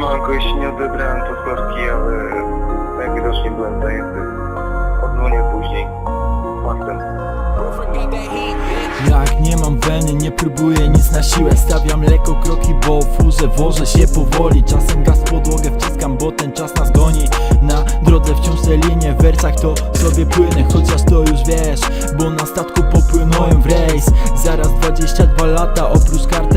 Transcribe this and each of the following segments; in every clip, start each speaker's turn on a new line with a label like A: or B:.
A: Siemanko, jeśli nie odebrałem to sorki, ale najwidoczniej byłem zajęty. Odzwonię później. Faktem.
B: Jak nie mam weny, nie próbuję nic na siłę Stawiam lekko kroki, bo furze wożę się powoli Czasem gaz podłogę wciskam, bo ten czas nas goni Na drodze wciąż te linie, w wersach to sobie płynę Chociaż to już wiesz, bo na statku popłynąłem w rejs Zaraz 22 lata, oprócz Każdy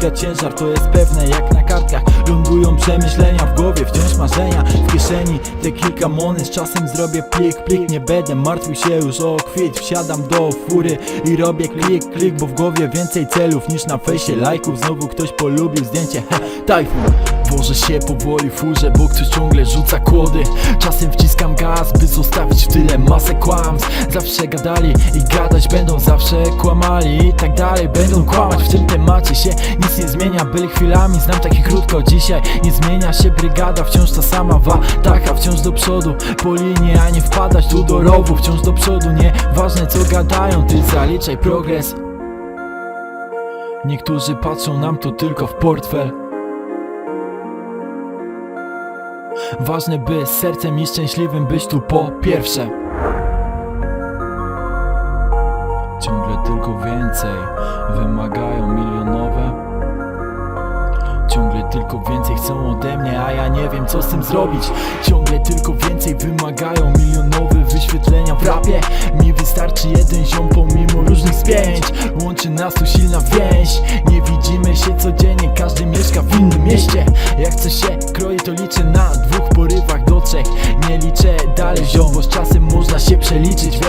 B: dźwiga ciężar, to jest pewne jak na kartkach. Lądują przemyślenia w głowie, wciąż marzenia W kieszeni. Te kilka monet, czasem zrobię plik, plik. Nie będę martwił się już o kwit. Wsiadam do fury i robię klik, klik Bo w głowie więcej celów niż na fejsie. Lajków Znowu ktoś polubił zdjęcie, he, tajfun Wożę się powoli furze, bo ktoś ciągle rzuca kłody. Czasem wciskam gaz, by zostawić w tyle masę kłamstw. Zawsze gadali i gadać będą, zawsze kłamali i tak dalej. Będą kłamać w tym temacie się nic nie zmienia. Byli chwilami, znam taki krótko dzisiaj. Nie zmienia się brygada, wciąż ta sama wataka. Wciąż do przodu, po linii, a nie wpadać tu do rowu. Wciąż do przodu, nie ważne co gadają, ty zaliczaj progres. Niektórzy patrzą nam tu tylko w portfel Ważne by sercem i szczęśliwym być tu po pierwsze. Ciągle tylko więcej wymagają milionowe. Ciągle tylko więcej chcą ode mnie, a ja nie wiem co z tym zrobić. Ciągle tylko więcej wymagają milionowe wyświetlenia w rapie. Mi wystarczy jeden ziom pomimo różnych spięć. Łączy nas tu silna więź. Nie widzimy Nie liczę dalej ziom, bo z czasem można się przeliczyć